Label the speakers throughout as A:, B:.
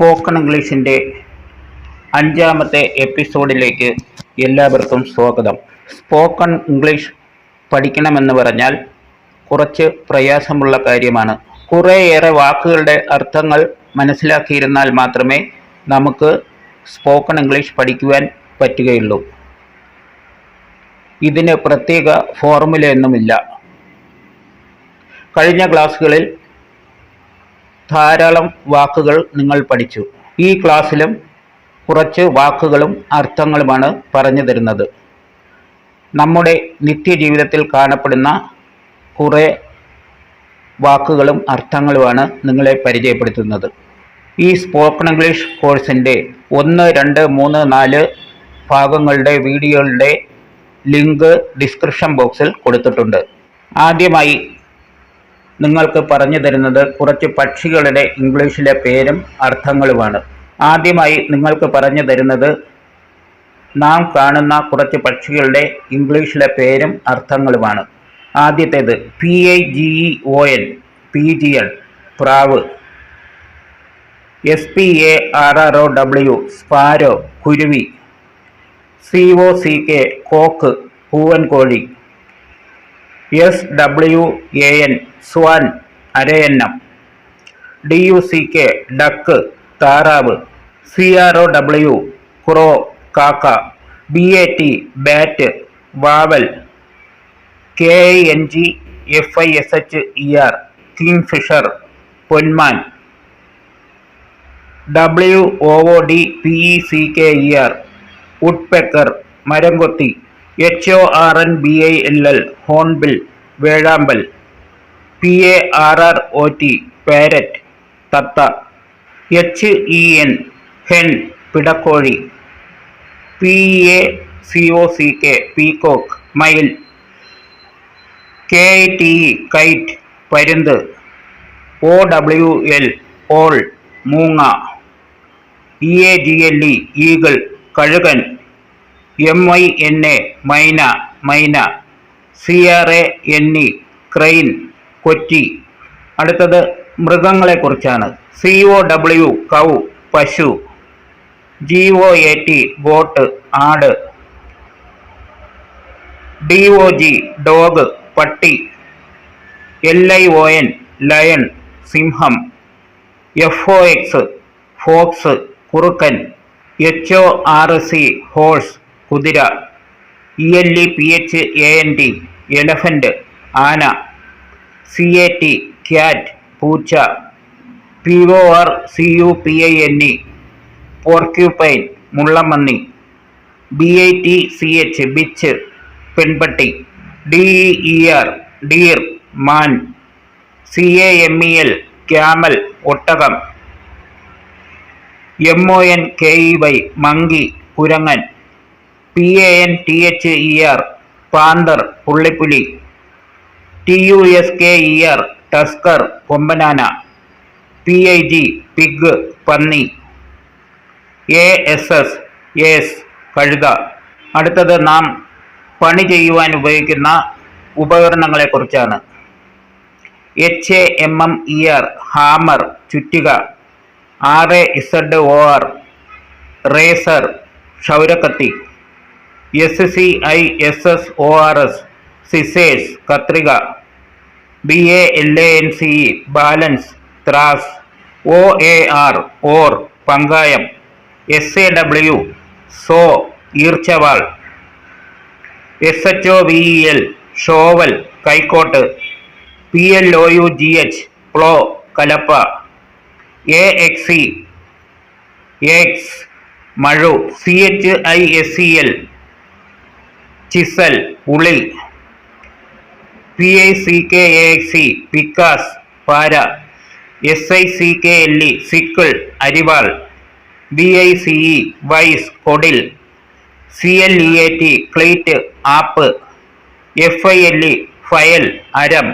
A: Spoken ഇംഗ്ലീഷിന്റെ അഞ്ചാമത്തെ എപ്പിസോഡിലേക്ക് എല്ലാവർക്കും സ്വാഗതം. സ്പോക്കൺ ഇംഗ്ലീഷ് പഠിക്കണമെന്ന് പറഞ്ഞാൽ കുറച്ച് പ്രയാസമുള്ള കാര്യമാണ്. കുറേയേറെ വാക്കുകളുടെ അർത്ഥങ്ങൾ മനസ്സിലാക്കിയിരുന്നാൽ മാത്രമേ നമുക്ക് സ്പോക്കൺ ഇംഗ്ലീഷ് പഠിക്കുവാൻ പറ്റുകയുള്ളൂ. ഇതിന് പ്രത്യേക ഫോർമുലയൊന്നുമില്ല കഴിഞ്ഞ ക്ലാസ്സുകളിൽ ധാരാളം വാക്കുകൾ നിങ്ങൾ പഠിച്ചു. ഈ ക്ലാസ്സിലും കുറച്ച് വാക്കുകളും അർത്ഥങ്ങളുമാണ് പറഞ്ഞു തരുന്നത്. നമ്മുടെ നിത്യജീവിതത്തിൽ കാണപ്പെടുന്ന കുറേ വാക്കുകളും അർത്ഥങ്ങളുമാണ് നിങ്ങളെ പരിചയപ്പെടുത്തുന്നത്. ഈ സ്പോക്കൺ ഇംഗ്ലീഷ് കോഴ്സിന്റെ ഒന്ന് രണ്ട് മൂന്ന് നാല് ഭാഗങ്ങളുടെ വീഡിയോകളുടെ ലിങ്ക് ഡിസ്ക്രിപ്ഷൻ ബോക്സിൽ കൊടുത്തിട്ടുണ്ട്. ആദ്യമായി നിങ്ങൾക്ക് പറഞ്ഞു തരുന്നത് കുറച്ച് പക്ഷികളുടെ ഇംഗ്ലീഷിലെ പേരും അർത്ഥങ്ങളുമാണ്. ആദ്യമായി നിങ്ങൾക്ക് പറഞ്ഞു തരുന്നത് നാം കാണുന്ന കുറച്ച് പക്ഷികളുടെ ഇംഗ്ലീഷിലെ പേരും അർത്ഥങ്ങളുമാണ്. ആദ്യത്തേത് P I G E O N P G L പ്രാവ്. S P A R R O W sparrow കുരുവി. C O C K cock പൂവൻ കോഴി S W A N swan Arayannam D U C K duck താറാവ് C R O W crow കാക്ക B A T bat വാവൽ K I N G F I S H E R kingfisher പൊന്മാൻ W O D P E C K E R woodpecker മരംകൊത്തി H O R N B I L L hornbill വേഴാമ്പൽ. P A R R O T parrot തത്ത. H E N hen പിടക്കോഴി. P E A C O C K മയിൽ. K I T E kite പരുന്ത്. O W L owl മൂങ്ങ. E A G L E eagle കഴുകൻ. M I N A myna മൈന. C R A N E crane കൊറ്റി അടുത്തത് മൃഗങ്ങളെക്കുറിച്ചാണ്. C O W cow പശു. G O A T goat ആട്. D O G dog പട്ടി. L I O N lion സിംഹം. F O X fox കുറുക്കൻ. H O R C horse. കുതിര E L E P H A N T elephant ആന C A T cat പൂച്ച P O R C U P I N E porcupine മുള്ളമന്നി B I T C H bitch പെൺപട്ടി D E R deer man C A M E L camel ഒട്ടകം M O N K E Y monkey കുരങ്ങൻ P A N T H E R panther പുള്ളിപ്പുലി. T U S K E R tusker കൊമ്പനാന. P I G pig പന്നി. A S S S കഴുത. അടുത്തത് നാം പണി ചെയ്യുവാൻ ഉപയോഗിക്കുന്ന ഉപകരണങ്ങളെക്കുറിച്ചാണ്. H A M M E R hammer ചുറ്റിക. R A Z O R razor ക്ഷൗരക്കത്തി. S C I S S O R S scissors കത്രിക B A L A N C E balance ത്രാസ് O A R oar പങ്കായം S A W saw ഈർച്ചവാൾ S H O V E L shovel കൈക്കോട്ട് P L O U G H plough കലപ്പ A X C X മഴു C H I S E L chisel ഉളിൽ P I C K A C pickaxe പാര. S I C K L E sickle അരിവാൾ. B I C E vice കൊടിൽ. C L E A T cleat app. F I L E file അരം.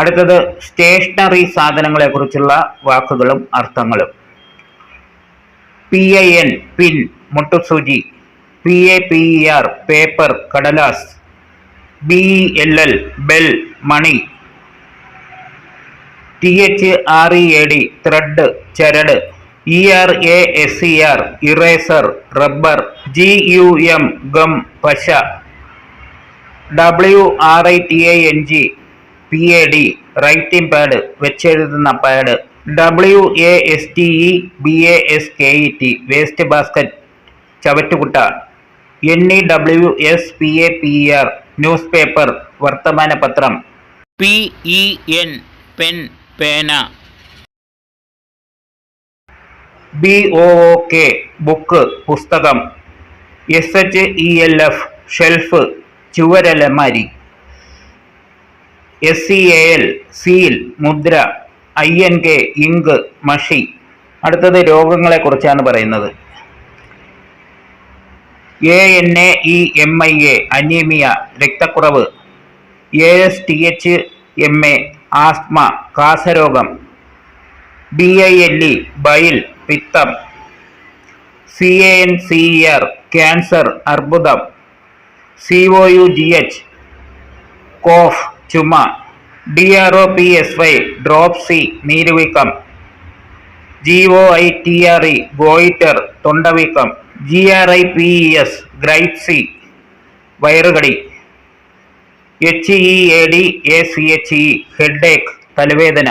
A: അടുത്തത് stationery സാധനങ്ങളെക്കുറിച്ചുള്ള വാക്കുകളും അർത്ഥങ്ങളും. P I N pin മുട്ടുസൂചി. P A P E R paper കടലാസ്. B E L L bell money T H R E A D thread ചരട്. E R A S E R eraser rubber G U M gum പശ. W R I T I N G P A D writing pad വെച്ചെഴുതുന്ന pad W A S T E B A S K E T waste basket ചവറ്റുകുട്ട. N E W S P A P R newspaper വർത്തമാന പത്രം P E N pen പേന. B O O K book പുസ്തകം. S H E L F shelf ചുവരലമാരി. S C A L seal മുദ്ര. I N K ink മഷി. അടുത്തത് രോഗങ്ങളെക്കുറിച്ചാണ് പറയുന്നത്. A N A E M I A anaemia രക്തക്കുറവ്. A S T H M A asthma കാസരോഗം. B I L E bile പിത്തം. C A N C E R cancer അർബുദം. C O U G H cough ചുമ. D R O P S Y dropsy നീരുവീക്കം. G O I T R E goitre തൊണ്ടവീക്കം. G R I P E S gripes വയറുകടി. H E A D A C H E headache തലവേദന.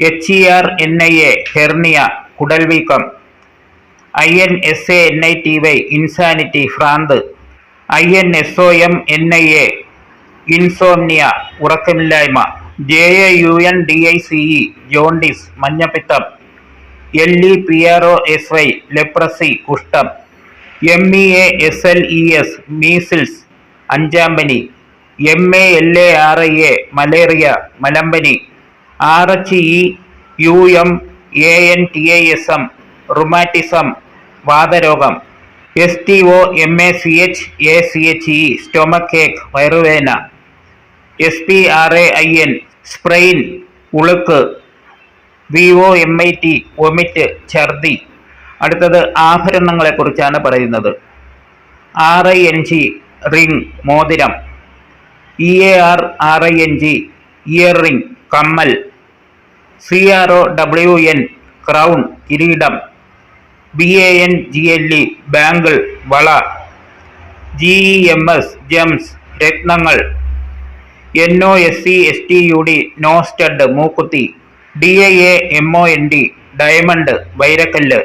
A: H E R N I A hernia കുടൽവീക്കം. I N S A N I T Y insanity ഫ്രാന്ത് I N S O M N I A insomnia ഉറക്കമില്ലായ്മ. J A U N D I C E jaundice മഞ്ഞപ്പിത്തം. L E P R O S Y leprosy കുഷ്ഠം. M E A S L E S measles അഞ്ചാമ്പനി. പനി M A L A R I A malaria മലമ്പനി. R H E U M A T I I S M rheumatism വാതരോഗം. S T O M A C H A C H E stomach ache വയറുവേന S P R A I N sprain ഉളുക്ക്. V O M I T vomit ഛർദി. അടുത്തത് ആഭരണങ്ങളെ കുറിച്ചാണ് പറയുന്നത്. R I N G ring മോതിരം. E A R R I N G earring കമ്മൽ. C R O W N crown കിരീടം. B A N G L E bangle വള. G E M S gems രത്നങ്ങൾ. N O S C S T U D nose stud Mookkuthi. D I A M O N D diamond വൈരക്കല്ല്.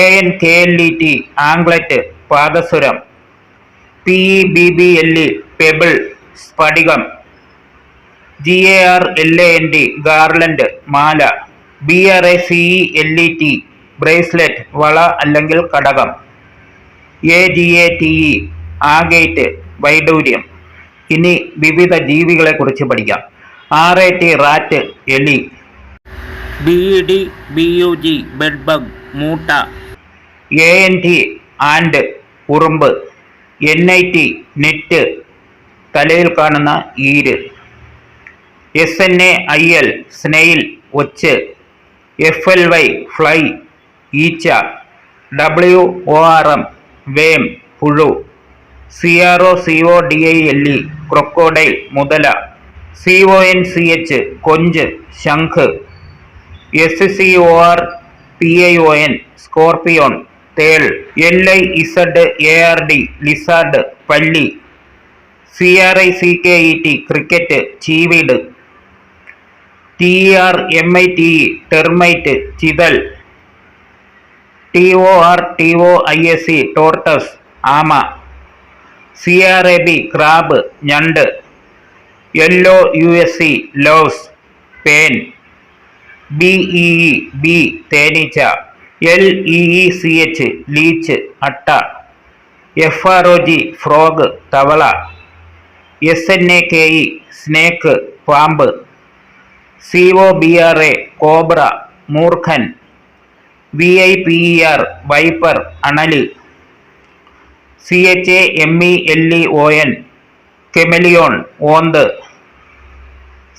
A: A N K L E T anklet പാദസുരം P E B B L E pebble Spadikam. G A R L A N D garland Mala. B R A C E L E T bracelet വള അല്ലെങ്കിൽ കടകം. A G A T E agate വൈഡൂര്യം. ഇനി വിവിധ ജീവികളെ കുറിച്ച് പഠിക്കാം. R A T rat എലി B D B U G bedbug മൂട്ട. A N T ant ഉറുമ്പ്. N I T nit. തലയിൽ കാണുന്ന ഈര്. S N A I L snail ഒച്ച്. F L Y fly ഈച്ച. W O R M worm പുഴു. C R O C O D I L E crocodile മുതല. C O N C H conch ശംഖ്. S C O R P I O N scorpion തേൾ. L I Z A R D lizard പള്ളി. C R I C K E T cricket ചീവീട്. T R M I T E termite ചിതൽ. T O R T O I S E tortoise ആമ. C R A B crab ഞണ്ട്. L O U S C louse പേൻ B E B തേനീച്ച. L E E C H leech അട്ട. F R O G frog തവള. S N A K E snake പാമ്പ്. C O B R A cobra മൂർഖൻ. V I P E R viper അണൽ. C H A M E L E O N കെമലിയോൺ ഓന്ത്.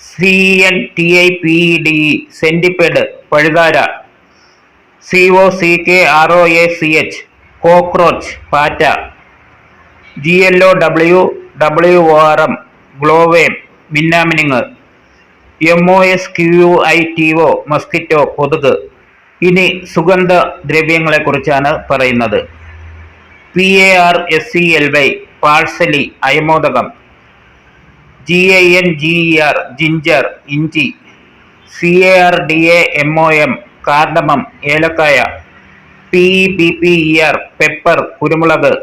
A: C N I I P E D E സെന്റിപ്പേഡ് പഴുതാര. C O C K R O A C H cockroach പാറ്റ. G L O W W O R M ഗ്ലോവേം മിന്നാമിനിങ് M O S Q I T O mosquito കൊതുക്. ഇനി സുഗന്ധ ദ്രവ്യങ്ങളെക്കുറിച്ചാണ് പറയുന്നത്. P A R S C L Y parsley അയമോദകം. G A N G E R ginger ഇഞ്ചി. C A R D A M O M cardamom ഏലക്കായ. P E P P E R pepper കുരുമുളക്.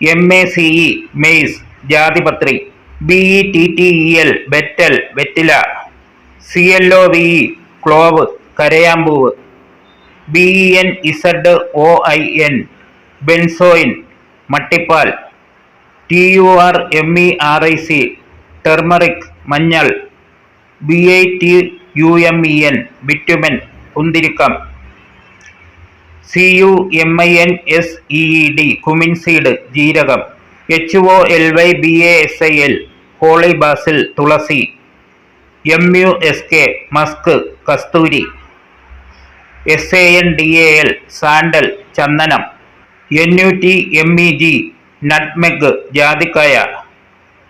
A: M A C E mace ജാതിപത്രി. B E T T E L betel വെറ്റില. C L O V E clove കരയാമ്പൂവ്. B E N Z O I N benzoin മട്ടിപ്പാൽ. T U R M E R I C turmeric മഞ്ഞൾ B I T U M E N bitumen കുന്തിരിക്കം C U M I N S E D cumin seed ജീരകം. H O L Y B A S I L holy basil Thulasi. M U S K musk Kasturi. S A N D A L sandal ചന്ദനം. N U T M E G nutmeg ജാതിക്കായ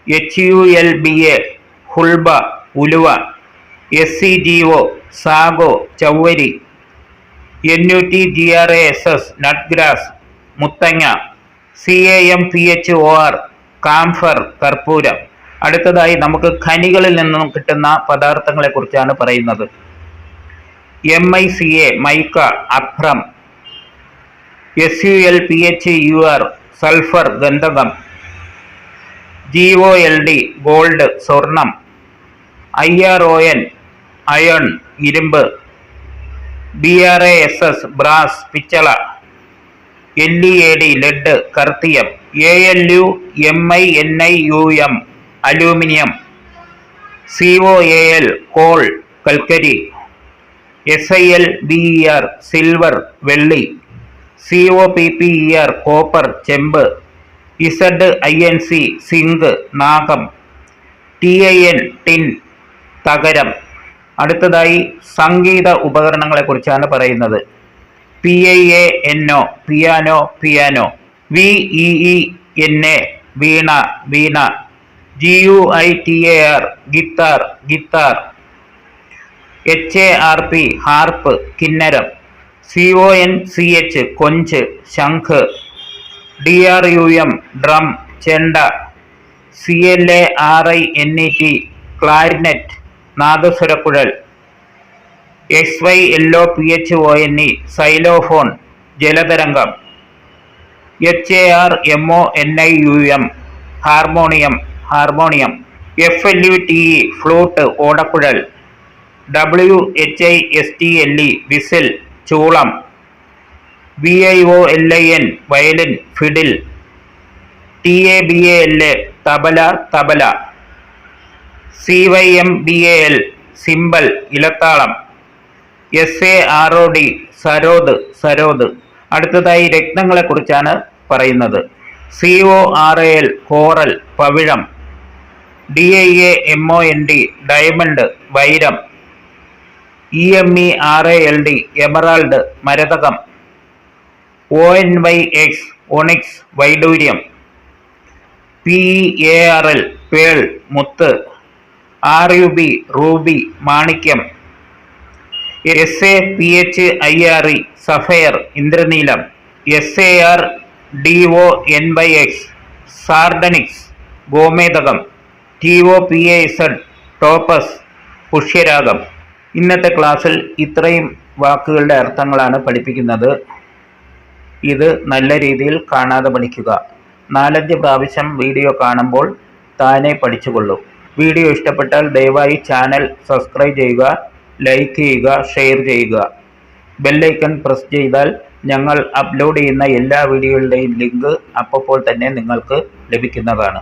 A: H U L B A ഹുൾബ ഉലുവ S C G O sago ചവ്വരി N U T G R A S S nutgrass Muthanga C A M P H O R camphor കർപ്പൂരം. അടുത്തതായി നമുക്ക് ഖനികളിൽ നിന്നും കിട്ടുന്ന പദാർത്ഥങ്ങളെ കുറിച്ചാണ് പറയുന്നത്. M I C A mica അഭ്രം S U L P H U R sulphur ഗന്ധകം G O L D gold സ്വർണം I R O N iron ഇരുമ്പ് B R A S S brass പിച്ചള L E A D lead കർത്തിയം A L U M I N I U M aluminium C O A L coal കൽക്കരി S I L B E R silver വെള്ളി. C O P P E R copper ചെമ്പ് Z I N C zinc നാഗം T I N tin തകരം. അടുത്തതായി സംഗീത ഉപകരണങ്ങളെ കുറിച്ചാണ് പറയുന്നത്. P I A N O piano piano V E E N A veena veena. G U I T A R guitar guitar. H A R P harp കിന്നരം. C O N C H conch ശംഖ് D R U M drum ചെണ്ട C L A R I N E T clarinet നാദസ്വരക്കുഴൽ X Y L O P H O N E xylophone ജലതരംഗം H A R M O N I U M harmonium harmonium F L U T E flute Odakkuzhal W H I S T L E whistle ചൂളം. V I O L I N violin fiddle. T A B A L A tabla. Tabla C Y M B A L cymbal ഇലത്താളം. S A R O D sarod sarod. അടുത്തതായി രത്നങ്ങളെ കുറിച്ചാണ് പറയുന്നത്. C O R A L coral Pavizham. D I A M O N D diamond വൈരം. E M E R A L D emerald മരതകം. O N Y X onyx വൈഡൂര്യം. P A R L pearl മുത്ത്. R U B ruby Manikyam. S A P H I R E sapphire ഇന്ദ്രനീലം. S A R D O N Y X sardonyx ഗോമേതകം. T O P A Z topaz പുഷ്യരാഗം. ഇന്നത്തെ ക്ലാസ്സിൽ ഇത്രയും വാക്കുകളുടെ അർത്ഥങ്ങളാണ് പഠിപ്പിക്കുന്നത്. ഇത് നല്ല രീതിയിൽ കാണാതെ പഠിക്കുക. നാലഞ്ച് പ്രാവശ്യം വീഡിയോ കാണുമ്പോൾ താനെ പഠിച്ചുകൊള്ളും. വീഡിയോ ഇഷ്ടപ്പെട്ടാൽ ദയവായി ചാനൽ സബ്സ്ക്രൈബ് ചെയ്യുക ലൈക്ക് ചെയ്യുക ഷെയർ ചെയ്യുക. ബെല്ലൈക്കൺ പ്രസ് ചെയ്താൽ ഞങ്ങൾ അപ്ലോഡ് ചെയ്യുന്ന എല്ലാ വീഡിയോകളുടെയും ലിങ്ക് അപ്പോൾ തന്നെ നിങ്ങൾക്ക് ലഭിക്കുന്നതാണ്.